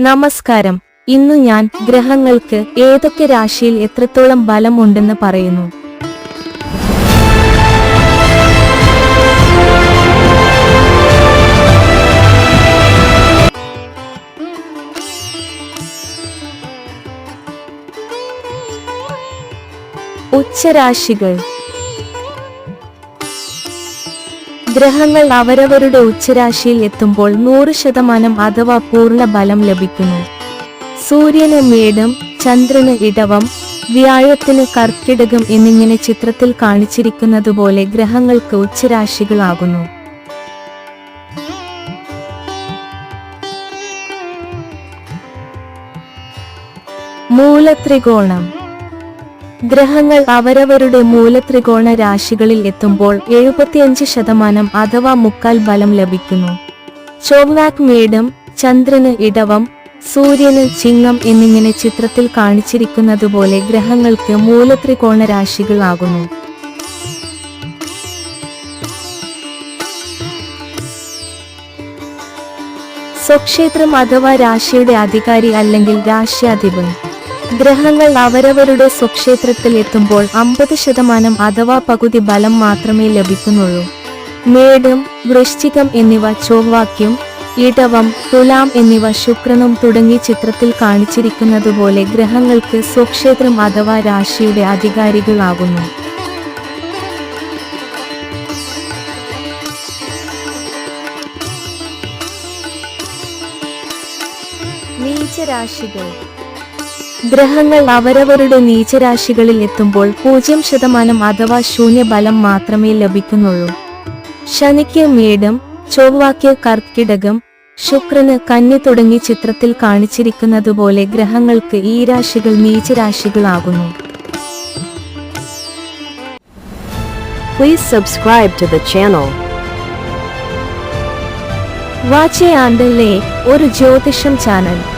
നമസ്കാരം. ഇന്ന് ഞാൻ ഗ്രഹങ്ങൾക്ക് ഏതൊക്കെ രാശിയിൽ എത്രത്തോളം ബലം ഉണ്ടെന്ന് പറയുന്നു. ഉച്ചരാശികൾ. ഗ്രഹങ്ങൾ അവരവരുടെ ഉച്ചരാശിയിൽ എത്തുമ്പോൾ നൂറ് ശതമാനം അഥവാ പൂർണ ബലം ലഭിക്കുന്നു. സൂര്യന് മേടം ചന്ദ്രന് ഇടവം വ്യാഴത്തിന് കർക്കിടകം എന്നിങ്ങനെ ചിത്രത്തിൽ കാണിച്ചിരിക്കുന്നതുപോലെ ഗ്രഹങ്ങൾക്ക് ഉച്ചരാശികളാകുന്നു. മൂലത്രികോണം ഗ്രഹങ്ങൾ അവരവരുടെ മൂലത്രികോണ രാശികളിൽ എത്തുമ്പോൾ എഴുപത്തിയഞ്ച് ശതമാനം അഥവാ മുക്കാൽ ബലം ലഭിക്കുന്നു. ചൊവ്വാക് മേടം ചന്ദ്രന് ഇടവം സൂര്യന് ചിങ്ങം എന്നിങ്ങനെ ചിത്രത്തിൽ കാണിച്ചിരിക്കുന്നതുപോലെ ഗ്രഹങ്ങൾക്ക് മൂലത്രികോണ രാശികളാകുന്നു സ്വക്ഷേത്രം അഥവാ രാശിയുടെ അധികാരി അല്ലെങ്കിൽ രാശ്യാധിപൻ. ഗ്രഹങ്ങൾ അവരവരുടെ സ്വക്ഷേത്രത്തിൽ എത്തുമ്പോൾ അമ്പത് ശതമാനം അഥവാ പകുതി ബലം മാത്രമേ ലഭിക്കുന്നുള്ളൂ. മേടം വൃശ്ചികം എന്നിവ ചൊവ്വാക്യം ഇടവം തുലാം എന്നിവ ശുക്രനും തുടങ്ങി ചിത്രത്തിൽ കാണിച്ചിരിക്കുന്നതുപോലെ ഗ്രഹങ്ങൾക്ക് സ്വക്ഷേത്രം അഥവാ രാശിയുടെ അധികാരികളാകുന്നു. നീചരാശികൾ ഗ്രഹങ്ങൾ അവരവരുടെ നീചരാശികളിൽ എത്തുമ്പോൾ പൂജ്യം ശതമാനം അഥവാ ശൂന്യബലം മാത്രമേ ലഭിക്കുന്നുള്ളൂ. ശനിക്ക് മേടം ചൊവ്വാക്ക് കർക്കിടകം ശുക്രന് കന്നി തുടങ്ങി ചിത്രത്തിൽ കാണിച്ചിരിക്കുന്നതുപോലെ ഗ്രഹങ്ങൾക്ക് ഈ രാശികൾ നീചരാശികളാകുന്നു. Please subscribe to the channel. വാച്ചേ ഒരു ജ്യോതിഷം channel.